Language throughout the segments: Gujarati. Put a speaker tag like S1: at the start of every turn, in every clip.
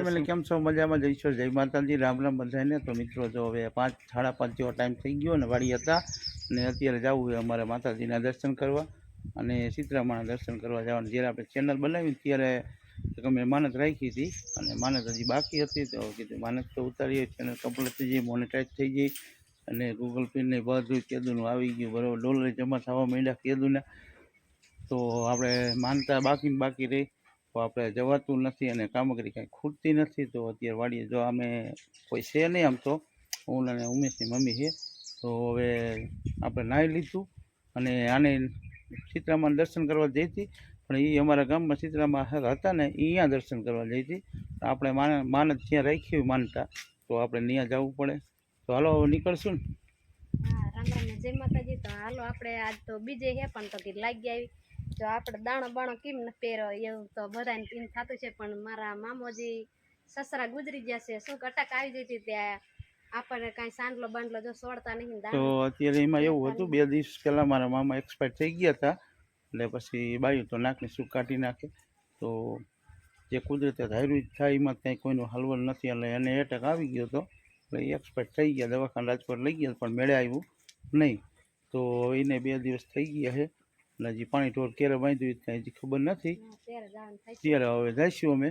S1: કેમ છો? મજામાં જઈશો? જય માતાજી, રામ રામ બધાને. તો મિત્રો, જો હવે પાંચ, સાડા પાંચ જેવો ટાઈમ થઈ ગયો ને, વાડી હતા અને અત્યારે જવું છે અમારે માતાજીના દર્શન કરવા અને સીતરામાના દર્શન કરવા જવાનું. જ્યારે આપણે ચેનલ બનાવી ત્યારે અમે માનત રાખી હતી અને માનત હજી બાકી હતી. તો કીધું માનત તો ઉતારીએ ચેનલ કમ્પ્લીટ થઈ જાય મોનેટાઈઝ થઈ જાય અને ગૂગલ પે ને બધું કેદુનું આવી ગયું. બરાબર ડોલર જમા થવા માંડ્યા કેદુના. તો આપણે માનતા બાકી બાકી રહી. તો આપણે જવાતું નથી અને કામગીરી કાંઈ ખૂટતી નથી, તો અત્યારે વાડીએ જો અમે કોઈ છે નહીં આમ તો, હું અને ઉમેશની મમ્મી છે તો હવે આપણે નાહી લીધું અને આને સીતરામાના દર્શન કરવા જઈ હતી, પણ એ અમારા ગામમાં સીતરામા હતા ને એ અહીંયા દર્શન કરવા જઈ હતી. આપણે માન માનત ત્યાં રાખી માનતા, તો આપણે ત્યાં જવું પડે. તો હાલો નીકળશું ને.
S2: રામ રામ જય માતાજી. તો હાલો આપણે આજ તો બીજે હે, પણ તો લાગી આવી. જો આપણે દાણો બાણો કેમ ન પહેરો એવું તો બધાને એમ થતું છે પણ મારા મામોજી સસરા ગુજરી ગયા છે. શું અટક આવી જતી હતી ત્યાં આપણને કાંઈ સાંડલો બાંડલો જો સોડતા નહીં
S1: તો અત્યારે એમાં એવું હતું બે દિવસ પહેલાં મારા મામા એક્સપાયર થઈ ગયા હતા એટલે પછી બાયું તો નાકની સૂક કાઢી નાખે. તો જે કુદરતે ધાર્યું થાય એમાં કંઈ કોઈનું હલવલ નથી એટલે એને એટેક આવી ગયો હતો એટલે એક્સપાયર થઈ ગયા દવાખાના રાજકોટ લઈ ગયા પણ મેળે આવ્યું નહીં. તો એને બે દિવસ થઈ ગયા છે. એટલે હજી પાણી ઢોર ક્યારે બાંધ્યું કાંઈ હજી ખબર નથી.
S2: ત્યારે
S1: હવે જઈશું અમે.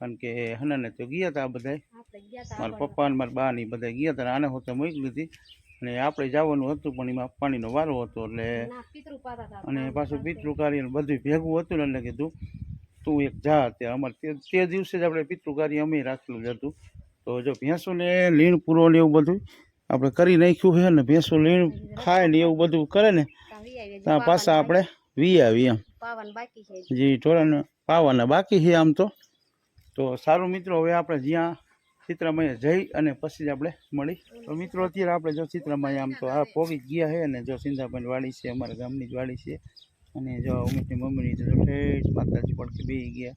S1: કારણ કે હનાને તો ગયા હતા
S2: તા
S1: મારા. પપ્પા અને મારા બા ને બધા ગયા હતા આને તો મોકલી હતી અને આપણે જવાનું હતું પણ એમાં પાણીનો વારો હતો એટલે અને પાછું પિતૃ કાર્ય બધું ભેગું હતું ને એટલે કીધું તું એક જા અત્યારે અમારે તે તે દિવસે જ આપણે પિતૃ કાર્ય અમે રાખેલું જ હતું. તો જો ભેંસોને લીણ પૂરો ને એવું બધું આપણે કરી નાખ્યું છે ને ભેંસો લીણ ખાય ને એવું બધું કરે ને
S2: ત્યાં
S1: પાછા આપણે વી આવી એમ.
S2: જી પાવાનું બાકી
S1: જે ઢોરાને પાવાના બાકી છે આમ તો. તો સારું મિત્રો હવે આપણે જ્યાં ચિત્રમય જઈ અને પછી જ આપણે મળી. તો મિત્રો અત્યારે આપણે જો ચિત્રમય આમ તો આ પોગી ગયા છે અને જો સિંધાભાઈ વાડી છે અમારા ગામની જ વાડી છે. અને જો ઉમેશની મમ્મીની તો ઠેઠ માતાજી પડકે બે ગયા.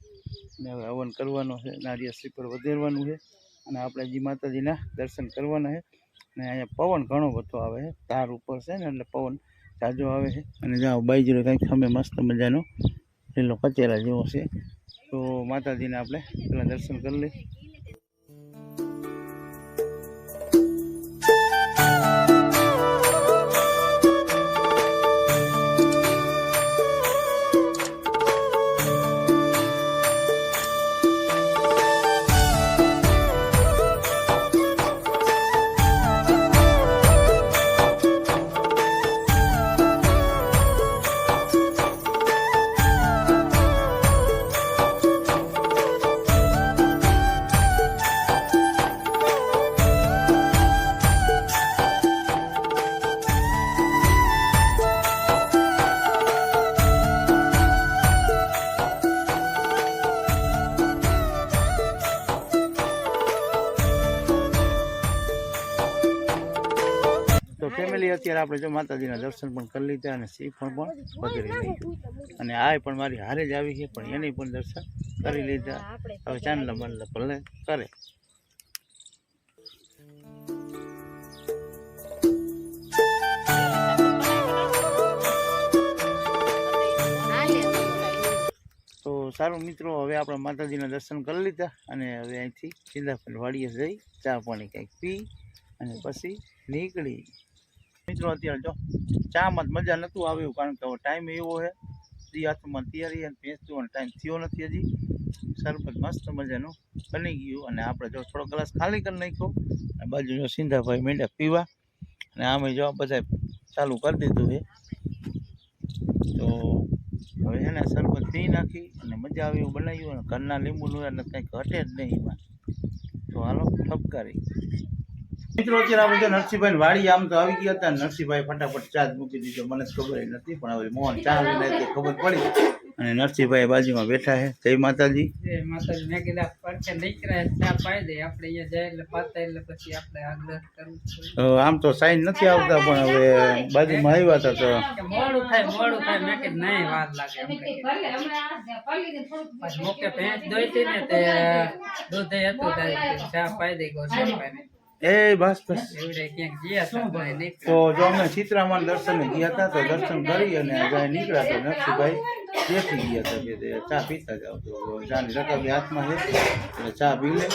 S1: અને હવે હવન કરવાનો છે નારિયેળ શ્રીફળ વધેરવાનું છે. અને આપણે જે માતાજીના દર્શન કરવાના છે. અને અહીંયા પવન ઘણો બધો આવે છે. તાર ઉપર છે ને, એટલે પવન જાજો આવે છે. અને જાઓ બાઈજરો કંઈક સામે મસ્ત મજાનો લીલો કચેરા જેવો છે. તો માતાજીને આપણે પેલા દર્શન કરી લઈએ. તો ફેમિલી અત્યારે આપણે જો માતાજીના દર્શન પણ કરી લીધા અને શ્રીફળ પણ પધરી લઈ અને આ પણ મારી હારે જ આવી છે પણ એને પણ દર્શન કરી લીધા. હવે ચાંદલા બાંદલા ભલે કરે. તો સારું મિત્રો હવે આપણે માતાજીના દર્શન કરી લીધા અને હવે અહીંથી સીધા પણ વાડીએ જઈ ચા પાણી કંઈક પી અને પછી નીકળી. મિત્રો, અત્યારે જો ચામાં મજા નહોતું આવ્યું, કારણ કે ટાઈમ એવો છે. દી હાથમાં તૈયારી અને ભેંસવાનો ટાઈમ થયો નથી હજી. શરબત મસ્ત મજાનું બની ગયું અને આપણે જો થોડો ગ્લાસ ખાલી કરી નાખ્યો. અને બાજુ જો સિંધાભાઈ મીંડા પીવા અને આમે જો બધા ચાલુ કરી દીધું છે. તો હવે એને શરબત પી નાખી અને મજા આવી એવું બનાવ્યું અને ઘરના લીંબુનું એને કંઈક ઘટે જ નહીં એમાં. તો હાલો ઠપકારી મિત્રો અત્યારે આપણે નરસિંહભાઈ વાડી આમ તો આવી ગયા હતા. નરસિંહભાઈ ફટાફટ ચાર્જ મૂકી દીધો. મને ખબર નથી પણ હવે મોહન ચા લઈને તે ખબર પડી. અને નરસિંહભાઈ બાજુમાં બેઠા છે. જય માતાજી.
S3: જય માતાજી. મેં કીધા પરચે નીકળ્યા ચા પાઈ દે. આપણે અહીંયા જાય એટલે પાતા એટલે પછી આપણે આગળ કરવું.
S1: આમ તો સાઈન નથી આવતા પણ હવે બાજુમાં આવ્યા હતા તો
S3: મોડું થાય મોડું થાય. મેં કીધું નહીં વાર લાગે. મોકે ભેંસ દોઈતી ને તે દૂધ હતું ચા પાઈ દે ગો ચા પાઈ
S1: એ બસ બસ.
S3: તો
S1: જો અમે સીતરામાન દર્શને ગયા હતા, તો દર્શન કરી અને જાય નીકળ્યા તો નરસિંહભાઈ બેસી ગયા હતા કે ચા પીતા જાવ તો. ચાની રકાબી હાથમાં છે એટલે ચા પી લે.